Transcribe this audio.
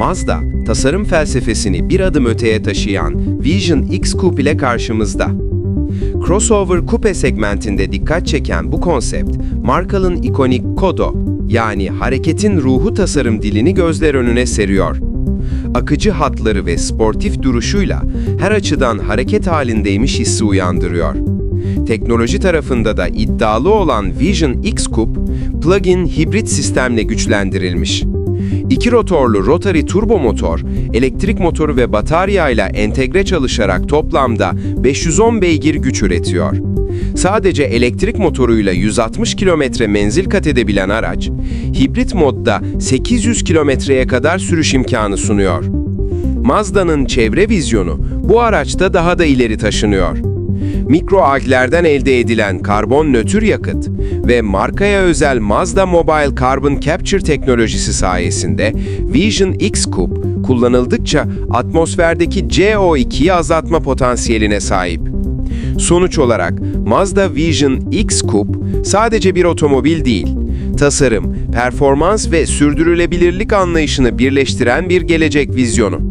Mazda, tasarım felsefesini bir adım öteye taşıyan Vision X Coupe ile karşımızda. Crossover coupe segmentinde dikkat çeken bu konsept, markanın ikonik Kodo, yani hareketin ruhu tasarım dilini gözler önüne seriyor. Akıcı hatları ve sportif duruşuyla her açıdan hareket halindeymiş hissi uyandırıyor. Teknoloji tarafında da iddialı olan Vision X Coupe, plug-in hibrit sistemle güçlendirilmiş. İki rotorlu rotary turbo motor, elektrik motoru ve batarya ile entegre çalışarak toplamda 510 beygir güç üretiyor. Sadece elektrik motoruyla 160 kilometre menzil kat edebilen araç, hibrit modda 800 kilometreye kadar sürüş imkanı sunuyor. Mazda'nın çevre vizyonu bu araçta daha da ileri taşınıyor. Mikroalglerden elde edilen karbon nötr yakıt ve markaya özel Mazda Mobile Carbon Capture teknolojisi sayesinde Vision X Coupe kullanıldıkça atmosferdeki CO2'yi azaltma potansiyeline sahip. Sonuç olarak Mazda Vision X Coupe sadece bir otomobil değil, tasarım, performans ve sürdürülebilirlik anlayışını birleştiren bir gelecek vizyonu.